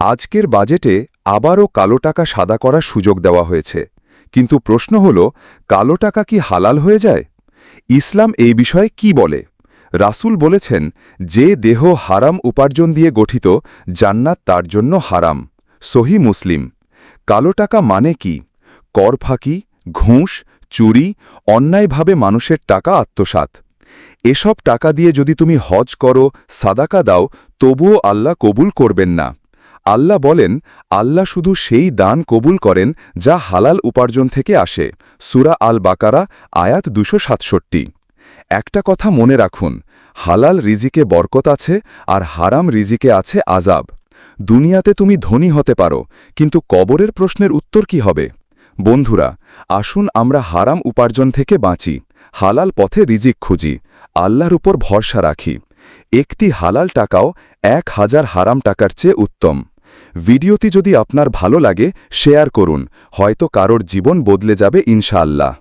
আজকের বাজেটে আবারও কালো টাকা সাদা করার সুযোগ দেওয়া হয়েছে। কিন্তু প্রশ্ন হল, কালো টাকা কি হালাল হয়ে যায়? ইসলাম এই বিষয়ে কি বলে? রাসূল বলেছেন, যে দেহ হারাম উপার্জন দিয়ে গঠিত, জান্নাত তার জন্য হারাম। সহি মুসলিম। কালো টাকা মানে কি? কর ফাঁকি, ঘুষ, চুরি, অন্যায়ভাবে মানুষের টাকা আত্মসাৎ। এসব টাকা দিয়ে যদি তুমি হজ করো, সাদাকা দাও, তবুও আল্লাহ কবুল করবেন না। আল্লাহ বলেন, আল্লাহ শুধু সেই দান কবুল করেন যা হালাল উপার্জন থেকে আসে। সুরা আল বাকারা আয়াত দুশো সাতষট্টি। একটা কথা মনে রাখুন, হালাল রিজিকে বরকত আছে আর হারাম রিজিকে আছে আজাব দুনিয়াতে তুমি ধনী হতে পারো, কিন্তু কবরের প্রশ্নের উত্তর কি হবে? বন্ধুরা, আসুন আমরা হারাম উপার্জন থেকে বাঁচি, হালাল পথে রিজিক খুঁজি, আল্লাহর উপর ভরসা রাখি। একটি হালাল টাকাও এক হাজার হারাম টাকার চেয়ে উত্তম। ভিডিওটি যদি আপনার ভালো লাগে শেয়ার করুন হয়তো কারোর জীবন বদলে যাবে ইনশাআল্লাহ।